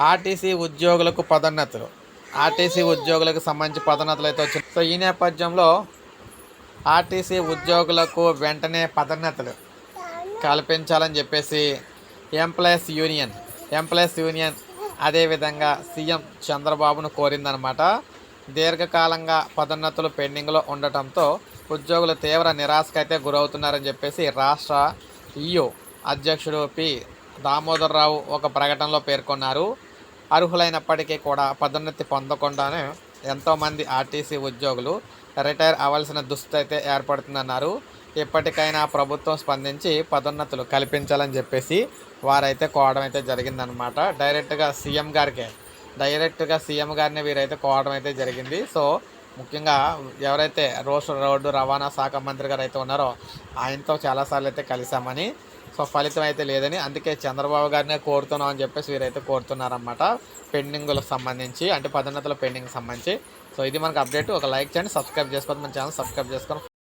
RTC ఉద్యోగులకు పదోన్నతులు. RTC ఉద్యోగులకు సంబంధించి పదోన్నతులు అయితే వచ్చింది సో ఈ నేపథ్యంలో ఆర్టీసీ ఉద్యోగులకు వెంటనే పదోన్నతులు కల్పించాలని చెప్పేసి ఎంప్లాయీస్ యూనియన్ ఎంప్లాయీస్ యూనియన్ అదేవిధంగా సీఎం చంద్రబాబును కోరిందనమాట. దీర్ఘకాలంగా పదోన్నతులు పెండింగ్లో ఉండటంతో ఉద్యోగులు తీవ్ర నిరాశకైతే గురవుతున్నారని చెప్పేసి రాష్ట్ర ఈయో అధ్యక్షుడు పి దామోదరరావు ఒక ప్రకటనలో పేర్కొన్నారు. అర్హులైనప్పటికీ కూడా పదోన్నతి పొందకుండానే ఎంతోమంది ఆర్టీసీ ఉద్యోగులు రిటైర్ అవ్వాల్సిన దుస్థితి అయితే ఏర్పడుతుందన్నారు. ఇప్పటికైనా ప్రభుత్వం స్పందించి పదోన్నతులు కల్పించాలని చెప్పేసి వారైతే కోవడం అయితే జరిగిందనమాట డైరెక్ట్గా సీఎం గారికే డైరెక్ట్గా సీఎం గారిని వీరైతే కోవడం అయితే జరిగింది. సో ముఖ్యంగా ఎవరైతే రోడ్ రోడ్డు రవాణా శాఖ మంత్రి గారు అయితే ఉన్నారో ఆయనతో చాలాసార్లు అయితే కలిసామని సో ఫలితం అయితే లేదని అందుకే చంద్రబాబు గారినే కోరుతున్నాం అని చెప్పేసి వీరైతే కోరుతున్నారన్నమాట. పెండింగ్లకు సంబంధించి అంటే పదోన్నతుల పెండింగ్ సంబంధించి. సో ఇది మనకు అప్డేట్ ఒక లైక్ చేయండి సబ్స్క్రైబ్ చేసుకోండి మన ఛానల్ సబ్స్క్రైబ్ చేసుకొని